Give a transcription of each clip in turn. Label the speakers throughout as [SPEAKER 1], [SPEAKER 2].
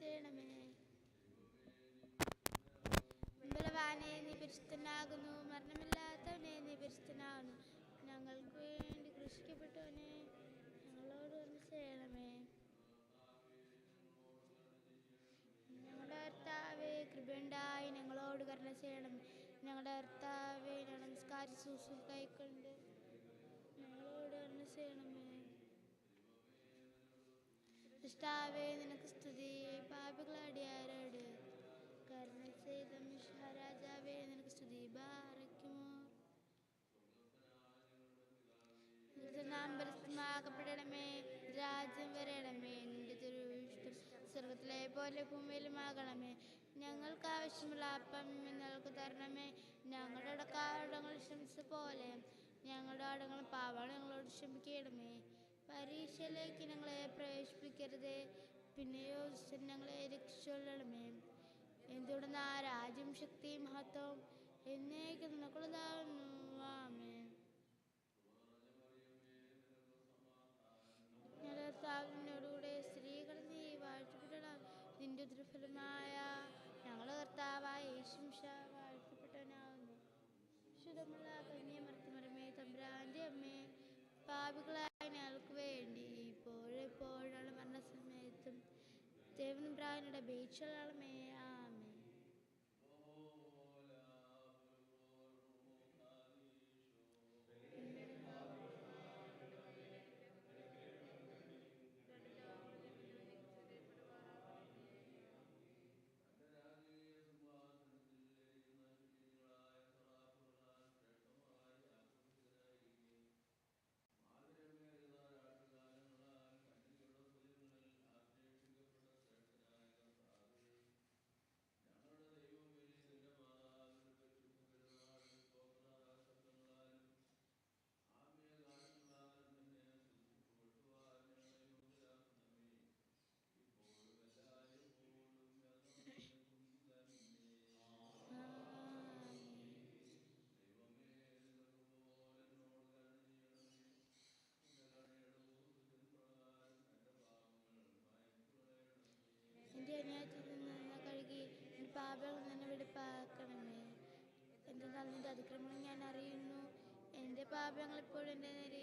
[SPEAKER 1] ചെയ്യണമേ. ബലവാനെ നീ പരിശുദ്ധനാകുന്നു. മരണമില്ലാത്തവനെ നീ പരിശുദ്ധനാകുന്നു. ഞങ്ങൾക്ക് വേണ്ടി കൃഷിക്കപ്പെട്ടവനെ ഞങ്ങളോട് ഒന്ന് ചെയ്യണമേ. ഞങ്ങളുടെ കർത്താവെ കൃപയുണ്ടായി. ഞങ്ങളോട് കരുണ ചെയ്യണം. ഞങ്ങളുടെ ഞങ്ങൾ നമസ്കാര ശുശ്രൂഷ കൈക്കൊണ്ട് ഞങ്ങളോട് കരുണ ചെയ്യണമേ. ഇഷ്ടാവേ നിനക്ക് പാപികളടിയാരോട് കരുണ ചെയ്ത മിഷാരാജാവേ നിനക്ക് സ്തുതി. ബാറയ്ക്കുമോ നാം പരിസ്ഥിതമാക്കപ്പെടണമേ രാജ്യം വരണമേ. നിന്റെ തിരുവിഷ്ടം സ്വർഗത്തിലെ പോലെ ഭൂമിയിലുമാകണമേ. ഞങ്ങൾക്ക് ആവശ്യമുള്ള അപ്പം ഞങ്ങൾക്ക് തരണമേ. ഞങ്ങളുടെ അടക്കാടങ്ങൾ ക്ഷമിച്ച പോലെ ഞങ്ങളുടെ ആടങ്ങൾ പാവാണ് ഞങ്ങളോട് ക്ഷമിക്കണമേ പരീക്ഷയിലേക്ക് ഞങ്ങളെ പ്രവേശിപ്പിക്കരുതേ. പിന്നെയോ ഞങ്ങളെ രക്ഷിച്ചൊള്ളണമേ എന്തുകൊണ്ടെന്ന് ആ രാജ്യം ശക്തിയും മഹത്വവും എന്നേക്ക് നിനക്കുള്ളതാകുന്നു ആമേ കർത്താവിനോടുകൂടെ സ്ത്രീകൾ നീ വാഴ്ത്തപ്പെടണം. നിന്റെ ദുർഫലമായ ഞങ്ങളുടെ കർത്താവായ യേശുംഷ വാഴ്ത്തപ്പെട്ടവനാകുന്നു ശുദ്ധമുള്ള കന്യമർത്തമരമേ അമ്മേ പാപികളായ ഞങ്ങൾക്ക് വേണ്ടി ഇപ്പോഴെപ്പോഴാണ് മരണസമയത്തും ദേവനമ്പ്രാനുടെ ബേച്ചുകളമേ ആമേ അന്യായത്തിൽ നിന്ന് കഴുകി പാപങ്ങളിൽ നിന്ന് വെടിപ്പാക്കണമേ. എന്റെ നിന്റെ അതിക്രമങ്ങൾ ഞാൻ അറിയുന്നു. എന്റെ പാപങ്ങൾ ഇപ്പോഴും എന്റെ നേരെ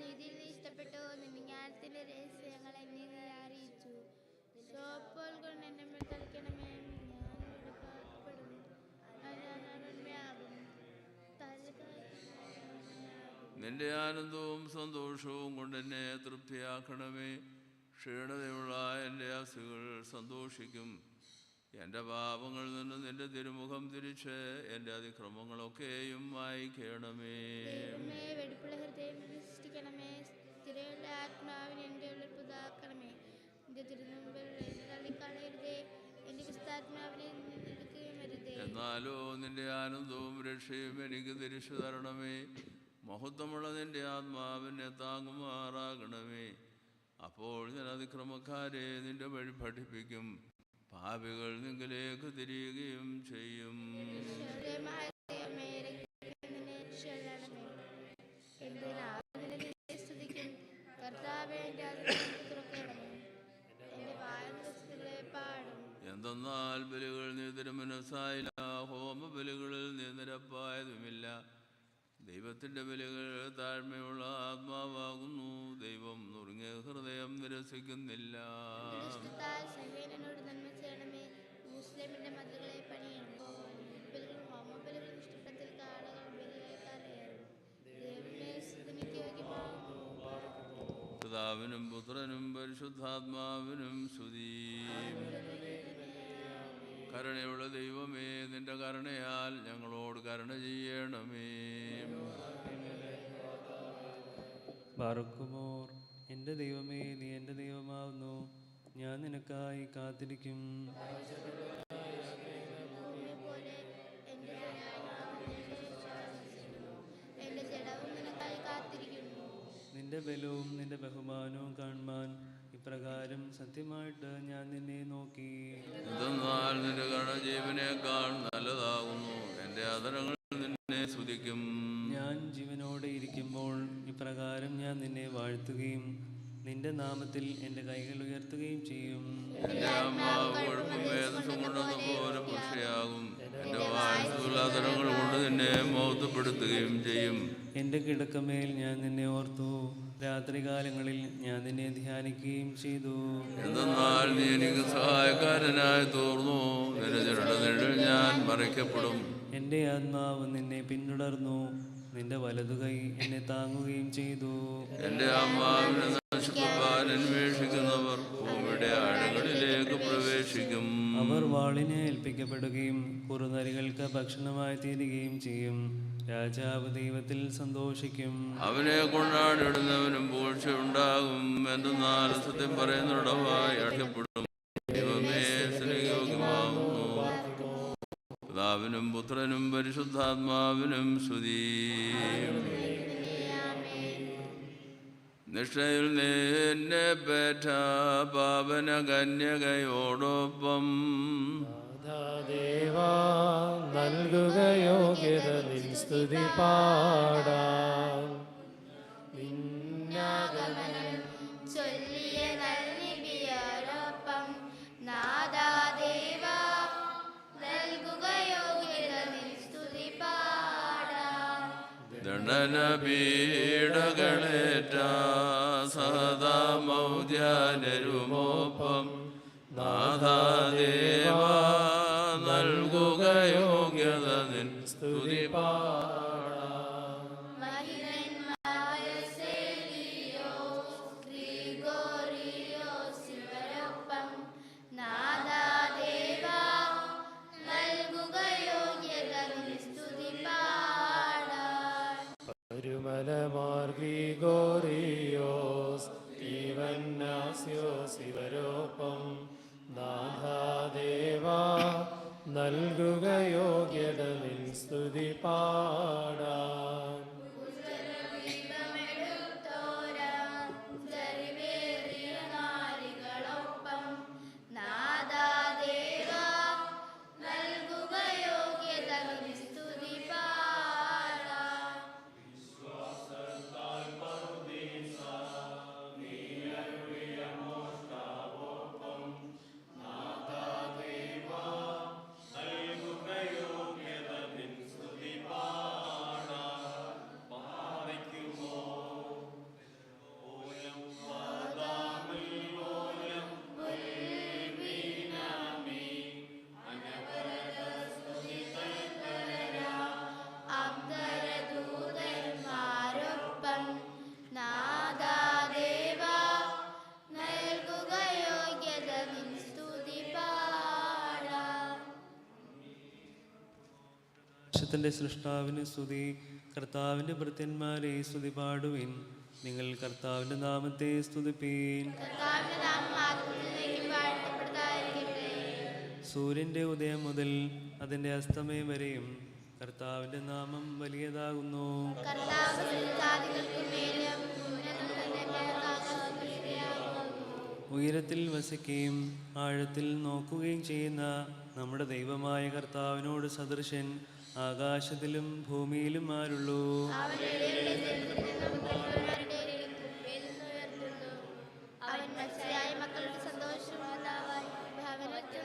[SPEAKER 1] നീ ഇഷ്ടപ്പെട്ടു നിന്റെ ജ്ഞാനത്തിന്റെ രഹസ്യങ്ങൾ എന്നെ നീ അറിയിച്ചു? സോപ്പോൾ കൊണ്ട് എന്നെ മേൽ തളിക്കണമേ ഞാൻ വെടിപ്പാക്കപ്പെടും
[SPEAKER 2] നിന്റെ ആനന്ദവും സന്തോഷവും കൊണ്ട് എന്നെ തൃപ്തിയാക്കണമേ. ക്ഷീണതയുള്ള എന്റെ അസുകൾ സന്തോഷിക്കും. എന്റെ പാപങ്ങളിൽ നിന്ന് നിന്റെ തിരുമുഖം തിരിച്ച് എന്റെ അതിക്രമങ്ങളൊക്കെയും വായിക്കണമേ
[SPEAKER 1] സ്ഥിരയുള്ള ആത്മാവിന് എന്റെ ഉള്ളിൽ പുതാക്കണമേ. എന്റെ തിരുമുമ്പിൽ എന്നെ തള്ളിക്കളയരുതേ. എന്റെ
[SPEAKER 2] എന്നാലോ നിന്റെ ആനന്ദവും രക്ഷയും എനിക്ക് തിരിച്ചു തരണമേ. മഹത്വമുള്ള നിന്റെ ആത്മാവിനെ താങ്ങുമാറാകണമേ. അപ്പോൾ ഞാൻ അതിക്രമക്കാരെ നിന്റെ വഴി പഠിപ്പിക്കും. പാപികൾ നിങ്ങളിലേക്ക് തിരിയുകയും ചെയ്യും. എന്തെന്നാൽ ബലികൾ നീ തിരുമനസ്സായില്ല ഹോമ ബലികളിൽ നീ നിരപ്പായതുമില്ല. ദൈവത്തിന്റെ ബലികൾ താഴ്മയുള്ള ആത്മാവാകുന്നു. ദൈവം നുറുങ്ങിയ ഹൃദയം നിരസിക്കുന്നില്ല.
[SPEAKER 1] മുസ്ലിമിന്റെ മതിലുകളെ കാളകൾ
[SPEAKER 2] പിതാവിനും പുത്രനും പരിശുദ്ധാത്മാവിനും സ്തുതി. കരുണയുള്ള ദൈവമേ നിന്റെ കരുണയാൽ ഞങ്ങളോട് കരുണ ചെയ്യണമേ.
[SPEAKER 3] ബാറുക്കുമോർ എന്റെ ദൈവമേ നീ എന്റെ ദൈവമാവുന്നു. ഞാൻ നിനക്കായി കാത്തിരിക്കും. നിന്റെ ബലവും നിന്റെ ബഹുമാനവും കാണുവാൻ ഇപ്രകാരം സത്യമായിട്ട് ഞാൻ നിന്നെ നോക്കി.
[SPEAKER 2] എന്തെന്നാൽ നിന്റെ കരുണ ജീവനേക്കാൾ നല്ലതാകുന്നു. എന്റെ അതരങ്ങൾ നിന്നെ സ്തുതിക്കും.
[SPEAKER 3] ഞാൻ ജീവനോടെ ഇരിക്കുമ്പോൾ ഇപ്രകാരം ഞാൻ നിന്നെ വാഴ്ത്തുകയും നിന്റെ നാമത്തിൽ എന്റെ കൈകൾ ഉയർത്തുകയും ചെയ്യും.
[SPEAKER 2] എന്റെ ആത്മാവ് കൊഴുപ്പും വേദസും പോലെ എന്റെ കൊണ്ട് നിന്നെ മൗത്തപ്പെടുത്തുകയും ചെയ്യും.
[SPEAKER 3] എന്റെ കിടക്കമേൽ ഞാൻ നിന്നെ ഓർത്തു. രാത്രികാലങ്ങളിൽ ഞാൻ നിന്നെ ധ്യാനിക്കുകയും ചെയ്തു.
[SPEAKER 2] എന്തെന്നാൽ നീ എനിക്ക് സഹായക്കാരനായി തോർന്നു. നിഴൽ ഞാൻ മറയ്ക്കപ്പെടും
[SPEAKER 3] എന്റെ ആത്മാവ് നിന്നെ പിന്തുടർന്നു. നിന്റെ വലതുകൈ എന്നെ താങ്ങുകയും ചെയ്തു.
[SPEAKER 2] എന്റെ ആത്മാവിനെ നശിപ്പാൻ അന്വേഷിക്കുന്നവർ
[SPEAKER 3] വാളിനെ ഏൽപ്പിക്കപ്പെടുകയും കുറുനരികൾക്ക് ഭക്ഷണമായി തീരുകയും ചെയ്യും. രാജാവ് ദൈവത്തിൽ സന്തോഷിക്കും.
[SPEAKER 2] അവനെ കൊണ്ടാടിടുന്നവനും പൂഴ്ച ഉണ്ടാകും എന്തെന്നാൽ സത്യം പിതാവിനും പുത്രനും പരിശുദ്ധാത്മാവിനും സ്തുതി. നിഷ്ഠയിൽ നിന്നെ പെറ്റ പാവന കന്യകയോടൊപ്പം
[SPEAKER 4] ദേവാ നൽകുക യോഗ്യത നിൻ സ്തുതി പാടാം
[SPEAKER 2] പീഡകളേറ്റ സഹതാമൗദ്യാനരുമോപ്പം നാഥാദേവ നൽകുക
[SPEAKER 3] ആകാശത്തിന്റെ സൃഷ്ടാവിന് സ്തുതി. കർത്താവിന്റെ ഭൃത്യന്മാരെ സ്തുതി പാടുവിൻ. നിങ്ങൾ കർത്താവിന്റെ നാമത്തെ സ്തുതിപ്പീൻ. സൂര്യന്റെ ഉദയം മുതൽ അതിന്റെ അസ്തമയം വരെയും കർത്താവിന്റെ നാമം വലിയതാകുന്നു. ഉയരത്തിൽ വസിക്കുകയും ആഴത്തിൽ നോക്കുകയും ചെയ്യുന്ന നമ്മുടെ ദൈവമായ കർത്താവിനോട് സദൃശൻ ആകാശത്തിലും ഭൂമിയിലും ആരുള്ളൂ.
[SPEAKER 1] അവൻ മത്സരായ ഉൽമീനമീ സന്തോഷമാതാവായി ഭവനത്തിൽ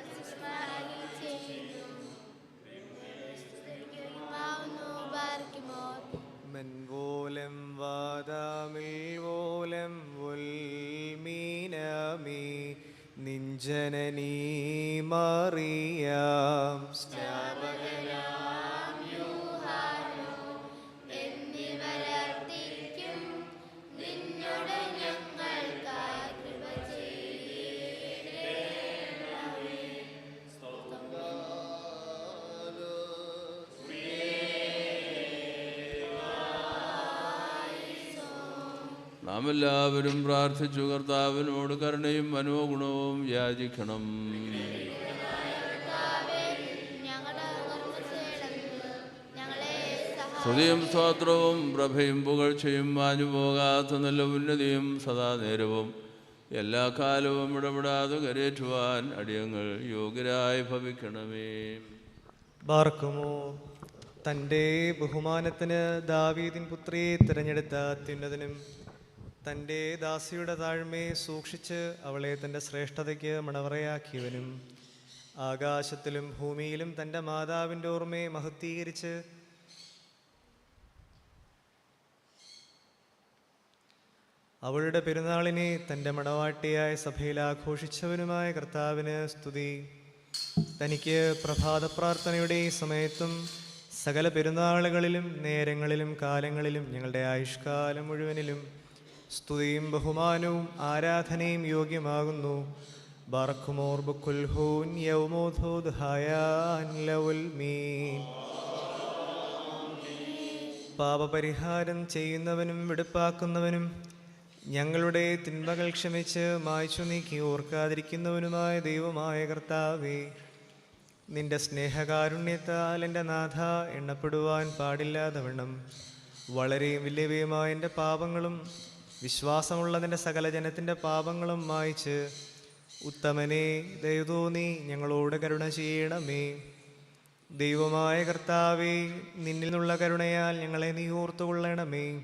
[SPEAKER 2] നാം എല്ലാവരും പ്രാർത്ഥിച്ചു കർത്താവിനോട് കരുണയും മനോഗുണവും യാചിക്കണം. സ്തുതിയും സ്വാത്രവും പ്രഭയും പുകഴ്ചയും മാഞ്ഞു പോകാത്ത നല്ല ഉന്നതിയും സദാ നേരവും എല്ലാ കാലവും ഇടപെടാതെ കരേറ്റുവാൻ അടിയങ്ങൾ യോഗ്യരായി ഭവിക്കണമേ.
[SPEAKER 5] ബാർക്കുമോ? തന്റെ ബഹുമാനത്തിന് ദാവീദിൻ പുത്രിയെ തിരഞ്ഞെടുത്ത അത്യുന്നതനും തന്റെ ദാസിയുടെ താഴ്മയെ സൂക്ഷിച്ച് അവളെ തന്റെ ശ്രേഷ്ഠതയ്ക്ക് മണവറയാക്കിയവനും ആകാശത്തിലും ഭൂമിയിലും തന്റെ മാതാവിന്റെ ഓർമ്മയെ മഹത്വീകരിച്ച് അവളുടെ പെരുന്നാളിനെ തന്റെ മണവാട്ടിയായ സഭയിൽ ആഘോഷിച്ചവനുമായ കർത്താവിന് സ്തുതി. തനിക്ക് പ്രഭാത പ്രാർത്ഥനയുടെ സമയത്തും സകല പെരുന്നാളുകളിലും നേരങ്ങളിലും കാലങ്ങളിലും ഞങ്ങളുടെ ആയുഷ്കാലം മുഴുവനിലും സ്തുതിയും ബഹുമാനവും ആരാധനയും യോഗ്യമാകുന്നു. പാപപരിഹാരം ചെയ്യുന്നവനും വെടുപ്പാക്കുന്നവനും ഞങ്ങളുടെ തിന്മകൾ ക്ഷമിച്ച് മായ്ച്ചു നീക്കി ഓർക്കാതിരിക്കുന്നവനുമായ ദൈവമായ കർത്താവേ നിന്റെ സ്നേഹകാരുണ്യത്താൽ എന്റെ നാഥ എണ്ണപ്പെടുവാൻ പാടില്ലാതവണ്ണം വളരെയും വലിയവയുമായ എന്റെ പാപങ്ങളും വിശ്വാസമുള്ളതിന്റെ സകല ജനത്തിന്റെ പാപങ്ങളും മായ്ച്ച് ഉത്തമനെ ദയതോന്നി ഞങ്ങളോട് കരുണ ചെയ്യണമേ. ദൈവമായ കർത്താവേ നിന്നിൽ നിന്നുള്ള കരുണയാൽ ഞങ്ങളെ നീ ഓർത്തുകൊള്ളണമേ.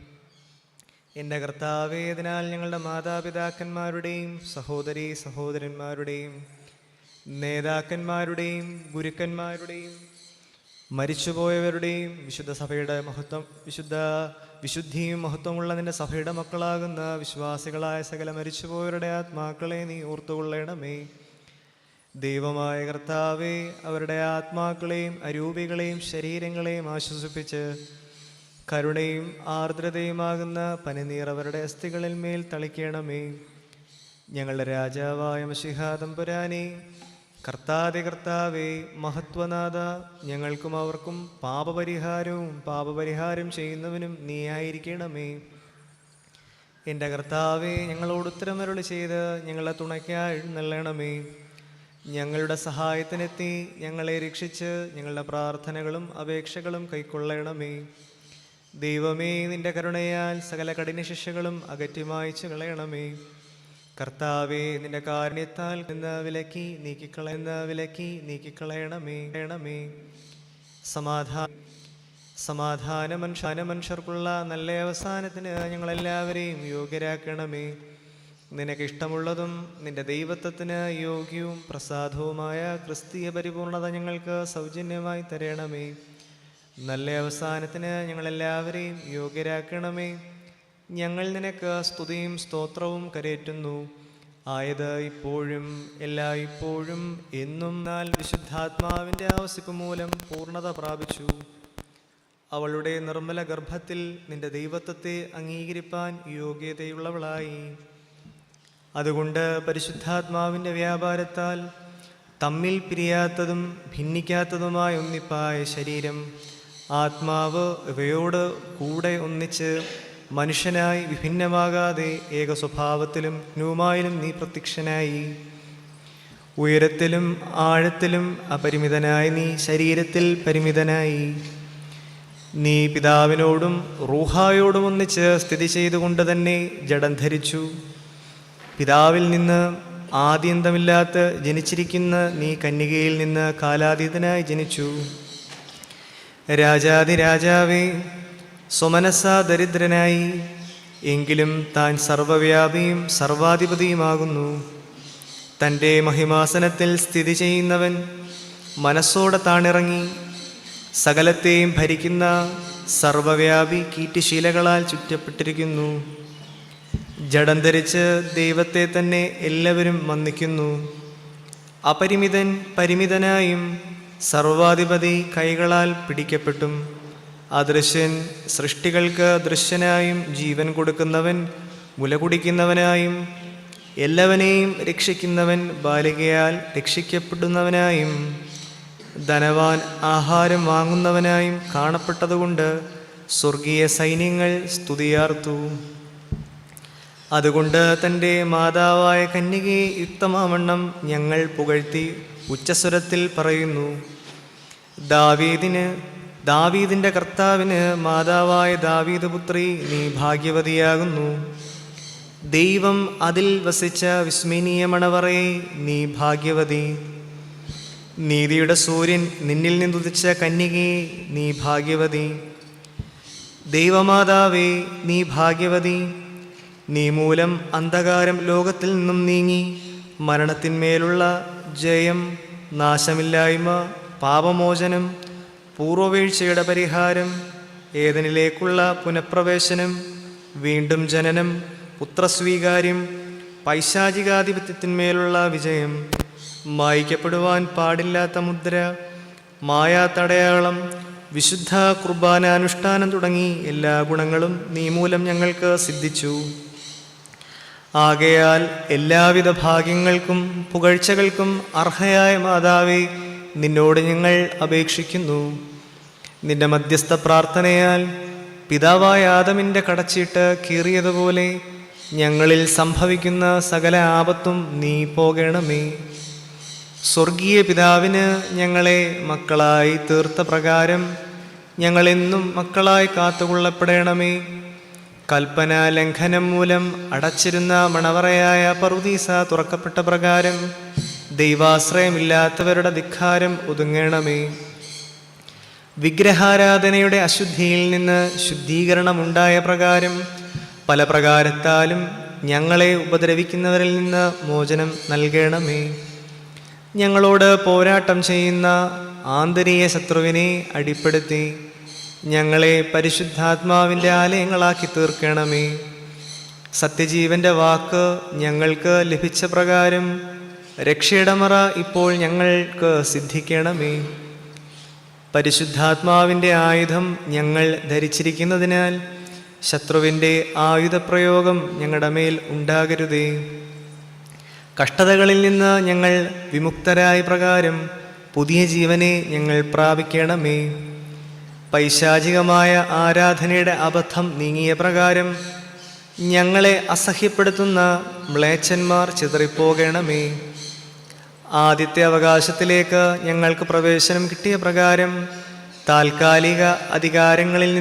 [SPEAKER 5] എന്റെ കർത്താവേ അതിനാൽ ഞങ്ങളുടെ മാതാപിതാക്കന്മാരുടെയും സഹോദരി സഹോദരന്മാരുടെയും നേതാക്കന്മാരുടെയും ഗുരുക്കന്മാരുടെയും മരിച്ചുപോയവരുടെയും വിശുദ്ധ സഭയുടെ മഹത്വം വിശുദ്ധ വിശുദ്ധിയും മഹത്വമുള്ള നിന്റെ സഭയുടെ മക്കളാകുന്ന വിശ്വാസികളായ സകല മരിച്ചുപോയവരുടെ ആത്മാക്കളെ നീ ഓർത്തുകൊള്ളണമേ. ദൈവമായ കർത്താവെ അവരുടെ ആത്മാക്കളെയും അരൂപികളെയും ശരീരങ്ങളെയും ആശ്വസിപ്പിച്ച് കരുണയും ആർദ്രതയുമാകുന്ന പനിനീർ അവരുടെ അസ്ഥികളിൽ മേൽ തളിക്കണമേ. ഞങ്ങളുടെ രാജാവായ മഷിഹാദംപുരാനെ കർത്താതി കർത്താവേ മഹത്വനാഥ ഞങ്ങൾക്കും അവർക്കും പാപപരിഹാരവും പാപപരിഹാരം ചെയ്യുന്നവനും നീയായിരിക്കണമേ. എന്റെ കർത്താവെ ഞങ്ങളോട് ഉത്തരമരുളി ചെയ്ത് ഞങ്ങളെ തുണയ്ക്കായി നൽകണമേ ഞങ്ങളുടെ സഹായത്തിനെത്തി ഞങ്ങളെ രക്ഷിച്ച് ഞങ്ങളുടെ പ്രാർത്ഥനകളും അപേക്ഷകളും കൈക്കൊള്ളണമേ. ദൈവമേ നിന്റെ കരുണയാൽ സകല കഠിന ശിക്ഷകളും അകറ്റി മായ്ച്ചു കളയണമേ. കർത്താവേ നിന്റെ കാരുണ്യത്താൽ നിന്ന് വിലക്കി നീക്കിക്കളയുന്ന വിലക്കി നീക്കിക്കളയണമേ വേണമേ സമാധാന സമാധാന മനുഷ്യ മനുഷ്യർക്കുള്ള നല്ല അവസാനത്തിന് ഞങ്ങളെല്ലാവരെയും യോഗ്യരാക്കണമേ. നിനക്ക് ഇഷ്ടമുള്ളതും നിന്റെ ദൈവത്വത്തിന് യോഗ്യവും പ്രസാദവുമായ ക്രിസ്തീയ പരിപൂർണത ഞങ്ങൾക്ക് സൗജന്യമായി തരണമേ. നല്ല അവസാനത്തിന് ഞങ്ങളെല്ലാവരെയും യോഗ്യരാക്കണമേ. ഞങ്ങൾ നിനക്ക് സ്തുതിയും സ്തോത്രവും കരേറ്റുന്നു. ആയത് ഇപ്പോഴും എല്ലാ ഇപ്പോഴും എന്നും നാൽ വിശുദ്ധാത്മാവിന്റെ ആവസിപ്പ് മൂലം പൂർണത പ്രാപിച്ചു. അവളുടെ നിർമ്മല ഗർഭത്തിൽ നിന്റെ ദൈവത്വത്തെ അംഗീകരിപ്പാൻ യോഗ്യതയുള്ളവളായി. അതുകൊണ്ട് പരിശുദ്ധാത്മാവിന്റെ വ്യാപാരത്താൽ തമ്മിൽ പിരിയാത്തതും ഭിന്നിക്കാത്തതുമായ ഒന്നിപ്പായ ശരീരം ആത്മാവ് ഇവയോട് കൂടെ ഒന്നിച്ച് മനുഷ്യനായി വിഭിന്നമാകാതെ ഏക സ്വഭാവത്തിലും ന്യൂമായിലും നീ പ്രത്യക്ഷനായി. ഉയരത്തിലും ആഴത്തിലും അപരിമിതനായി നീ ശരീരത്തിൽ പരിമിതനായി. നീ പിതാവിനോടും റൂഹായോടും ഒന്നിച്ച് സ്ഥിതി ചെയ്തുകൊണ്ട് തന്നെ ജഡം ധരിച്ചു. പിതാവിൽ നിന്ന് ആദ്യന്തമില്ലാത്ത ജനിച്ചിരിക്കുന്ന നീ കന്യകയിൽ നിന്ന് കാലാതീതനായി ജനിച്ചു. രാജാതി രാജാവേ സ്വമനസ ദരിദ്രനായി. എങ്കിലും താൻ സർവവ്യാപിയും സർവാധിപതിയുമാകുന്നു. തന്റെ മഹിമാസനത്തിൽ സ്ഥിതി ചെയ്യുന്നവൻ മനസ്സോടെ താണിറങ്ങി. സകലത്തെയും ഭരിക്കുന്ന സർവവ്യാപി കീറ്റുശീലകളാൽ ചുറ്റപ്പെട്ടിരിക്കുന്നു. ജഡം ധരിച്ച് ദൈവത്തെ തന്നെ എല്ലാവരും വന്ദിക്കുന്നു അപരിമിതൻ പരിമിതനായും സർവാധിപതി കൈകളാൽ പിടിക്കപ്പെട്ടും. അദൃശ്യൻ സൃഷ്ടികൾക്ക് ദൃശ്യനായും ജീവൻ കൊടുക്കുന്നവൻ മുലകുടിക്കുന്നവനായും എല്ലാവനെയും രക്ഷിക്കുന്നവൻ ബാലികയാൽ രക്ഷിക്കപ്പെടുന്നവനായും ധനവാൻ ആഹാരം വാങ്ങുന്നവനായും കാണപ്പെട്ടതുകൊണ്ട് സ്വർഗീയ സൈന്യങ്ങൾ സ്തുതിയാർത്തു. അതുകൊണ്ട് തന്റെ മാതാവായ കന്യകയെ യുക്തമാവണ്ണം ഞങ്ങൾ പുകഴ്ത്തി ഉച്ചസ്വരത്തിൽ പറയുന്നു ദാവീദിന് ദാവീദിന്റെ കർത്താവിന് മാതാവായ ദാവീദ് പുത്രി നീ ഭാഗ്യവതിയാകുന്നു. ദൈവം അതിൽ വസിച്ച മണവറയെ നീ ഭാഗ്യവതി. നീതിയുടെ സൂര്യൻ നിന്നിൽ നിന്നുദിച്ച കന്യകയെ നീ ഭാഗ്യവതി. ദൈവമാതാവേ നീ ഭാഗ്യവതി. നീ മൂലം അന്ധകാരം ലോകത്തിൽ നിന്നും നീങ്ങി മരണത്തിന്മേലുള്ള ജയം നാശമില്ലായ്മ പാപമോചനം പൂർവവീഴ്ചയുടെ പരിഹാരം ഏതനിലേക്കുള്ള പുനഃപ്രവേശനം വീണ്ടും ജനനം പുത്രസ്വീകാര്യം പൈശാചികാധിപത്യത്തിന്മേലുള്ള വിജയം മായ്ക്കപ്പെടുവാൻ പാടില്ലാത്ത മുദ്ര മായാ തടയാളം വിശുദ്ധ കുർബാനാനുഷ്ഠാനം തുടങ്ങി എല്ലാ ഗുണങ്ങളും നീ മൂലം ഞങ്ങൾക്ക് സിദ്ധിച്ചു. ആകയാൽ എല്ലാവിധ ഭാഗ്യങ്ങൾക്കും പുകഴ്ചകൾക്കും അർഹയായ മാതാവേ നിന്നോട് ഞങ്ങൾ അപേക്ഷിക്കുന്നു. നിന്റെ മധ്യസ്ഥ പ്രാർത്ഥനയാൽ പിതാവായ ആദമിന്റെ കടച്ചിട്ട് കീറിയതുപോലെ ഞങ്ങളിൽ സംഭവിക്കുന്ന സകല ആപത്തും നീ പോകണമേ. സ്വർഗീയ പിതാവിന് ഞങ്ങളെ മക്കളായി തീർത്ത പ്രകാരം ഞങ്ങളെന്നും മക്കളായി കാത്തുകൊള്ളപ്പെടണമേ. കൽപ്പന ലംഘനം മൂലം അടച്ചിരുന്ന മണവറയായ പറുദീസ തുറക്കപ്പെട്ട പ്രകാരം ദൈവാശ്രയമില്ലാത്തവരുടെ ധിക്കാരം ഒതുങ്ങണമേ. വിഗ്രഹാരാധനയുടെ അശുദ്ധിയിൽ നിന്ന് ശുദ്ധീകരണമുണ്ടായ പ്രകാരം പല പ്രകാരത്താലും ഞങ്ങളെ ഉപദ്രവിക്കുന്നവരിൽ നിന്ന് മോചനം നൽകണമേ. ഞങ്ങളോട് പോരാട്ടം ചെയ്യുന്ന ആന്തരിക ശത്രുവിനെ അടിപ്പെടുത്തി ഞങ്ങളെ പരിശുദ്ധാത്മാവിന്റെ ആലയങ്ങളാക്കി തീർക്കണമേ. സത്യജീവന്റെ വാക്ക് ഞങ്ങൾക്ക് ലഭിച്ച പ്രകാരം രക്ഷയുടെ മറ ഇപ്പോൾ ഞങ്ങൾക്ക് സിദ്ധിക്കണമേ. പരിശുദ്ധാത്മാവിന്റെ ആയുധം ഞങ്ങൾ ധരിച്ചിരിക്കുന്നതിനാൽ ശത്രുവിന്റെ ആയുധപ്രയോഗം ഞങ്ങളുടെ മേൽ ഉണ്ടാകരുതേ. കഷ്ടതകളിൽ നിന്ന് ഞങ്ങൾ വിമുക്തരായ പ്രകാരം പുതിയ ജീവനെ ഞങ്ങൾ പ്രാപിക്കണമേ. പൈശാചികമായ ആരാധനയുടെ അബദ്ധം നീങ്ങിയ പ്രകാരം ഞങ്ങളെ അസഹ്യപ്പെടുത്തുന്ന മ്ലേച്ഛന്മാർ ചിതറിപ്പോകണമേ. ആദ്യത്തെ അവകാശത്തിലേക്ക് ഞങ്ങൾക്ക് പ്രവേശനം കിട്ടിയ പ്രകാരം താൽക്കാലിക അധികാരങ്ങളിൽ